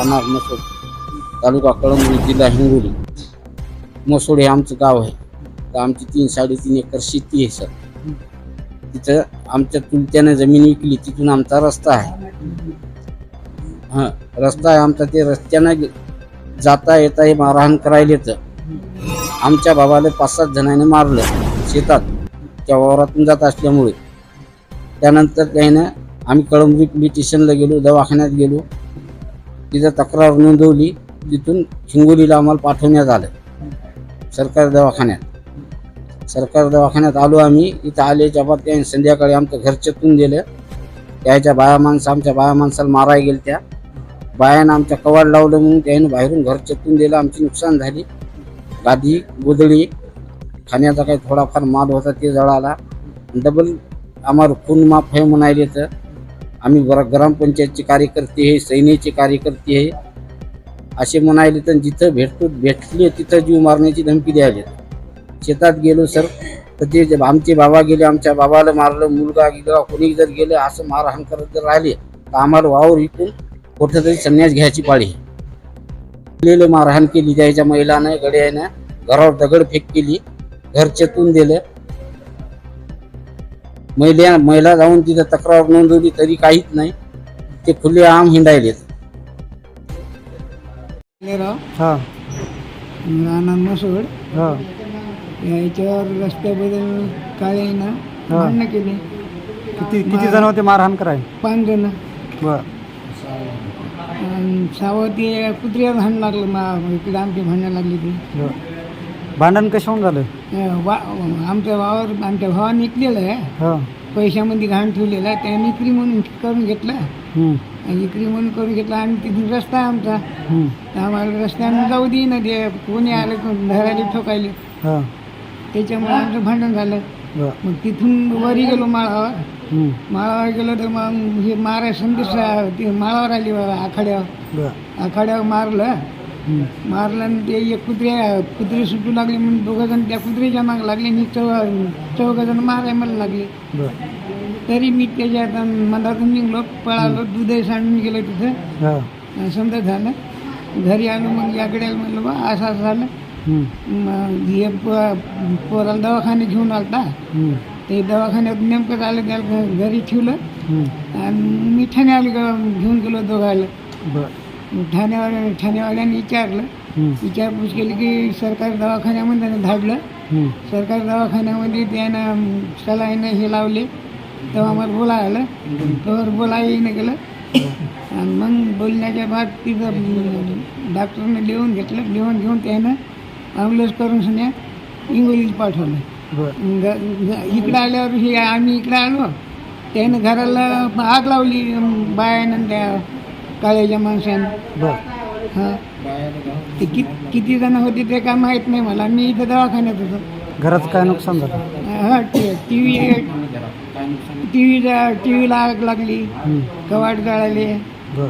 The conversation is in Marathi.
राहणार मसोड तालुका कळंबी जिल्हा हिंगोली. मसोड हे आमचं गाव आहे. तर आमची तीन साडेतीन एकर शेती आहे सर. तिथं आमच्या चुलत्याने जमीन विकली तिथून आमचा रस्ता आहे. हां रस्ता आहे आमचा ते रस्त्यानं जाता येता हे मारहाण करायला येतं. आमच्या बाबाला पाच सात जणांनी मारलं शेतात. त्या वावरातून जात असल्यामुळे. त्यानंतर त्यानं आम्ही कळंबरी पोलीस स्टेशनला गेलो दवाखान्यात गेलो. तिथं तक्रार नोंदवली तिथून हिंगोलीला आम्हाला पाठवण्यात आलं. सरकारी दवाखान्यात. सरकारी दवाखान्यात आलो आम्ही. इथं आल्याच्या बाद त्याने संध्याकाळी आमचं घर चेतून दिलं. त्याच्या बाया माणसं आमच्या बाया माणसाला मारायला गेल त्या बायानं आमच्या कवाड लावलं म्हणून त्यानं बाहेरून घर चेतून दिलं. आमची नुकसान झाली. गादी गुदळी खाण्याचा काही थोडाफार माल होता ते जळाला. डबल आम्हाला खून माफ आहे म्हणायले तर आम्ही गर ग्रामपंचायतचे कार्यकर्ते आहे सैन्याचे कार्यकर्ते आहे. असे म्हणायले तर जिथं भेटतो भेटले तिथं जीव मारण्याची धमकी द्यायला शेतात गेलो सर. तर ते जे आमचे बाबा गेले आमच्या बाबाला मारलं मुलगा गेला कोणी जर गेलं असं मारहाण करत जर राहिले तर आम्हाला वावर इकून कुठंतरी संन्यास घ्यायची पाळी गेलेलं मारहाण केली त्याच्या महिलानं गड्यानं घरावर दगडफेक केली घर चेतून दिलं. महिला महिला जाऊन तिथं तक्रार नोंदवली तरी काहीच नाही. ते खुले आम हिंडायलेत. हा. राणा मसूड हा. याच्यावर रस्त्याबद्दल काय ना हा. भांडणं केली. किती किती जण होते मारहाण कराय पाच जण. बर. सावती कुत्र्या भांडण लागलं मा इकडे आमची भांडणं लागली ती. बर. भांडण कशाहून झालं? अं, वा आमचा वावर आमच्या भावाने विकलेलं आहे. हा. पैशामध्ये घाण ठेवलेलं आहे. त्याने विक्री म्हणून करून घेतलं. हम्म, विक्री म्हणून करून घेतलं. आणि तिथून रस्ता आहे आमचा. हम्म, तर आम्हाला रस्त्यानं जाऊ दे ना ते. कोणी आलं कोण धरायला ठोकायले. हा. त्याच्यामुळे आमचं भांडण झालं. बर मग तिथून वरी गेलो माळावर. हम्म, माळावर गेलो तर मग हे मारा संदेश ते माळावर आली बा आखाड्यावर. बर. आखाड्यावर मारलं. मारलं आणि ते एक कुत्र्या कुत्रे सुटू लागले म्हणून दोघं जण त्या कुत्र्याच्या माग लागले आणि चौ चौघ जण माराय मला लागले. तरी मी त्याच्यात मधातून निघलो पळालो दूधही सांडून गेलो तिथं. हा. समजा झालं. घरी आलो मग याकडे आलो म्हणलं बा असं असं झालं. हे पोराला दवाखान्यात घेऊन आलता. ते दवाखान्यात नेमकं आलं त्याला घरी ठेवलं. आणि मी ठाण्याला गे- घेऊन गेलो दोघायला. ठाण्यावाल्या ठाणेवाल्याने विचारलं. विचारपूस केली की सरकारी दवाखान्यामध्ये त्यानं धाडलं. सरकारी दवाखान्यामध्ये त्यानं सलाईनं हे लावले. तेव्हा आम्हाला बोलायला तर बोलायला गेलं आणि मग बोलण्याच्या बाद तिथं डॉक्टरने लिहून घेतलं. लिहून घेऊन त्यानं ॲम्ब्युलन्स करून सन्या हिंगोलीला पाठवलं. इकडं आल्यावर हे आम्ही इकडं आलो. त्यानं घराला आग लावली बायानं त्या काळ्याच्या माणसानं? बर. हां. ते कि किती जण होते ते काय माहीत नाही मला. मी इथं दवाखान्यात होतो. घराचं काय नुकसान झालं? हा टी व्ही टी टी व्हीला आग लागली. कवाट जळाले. बर.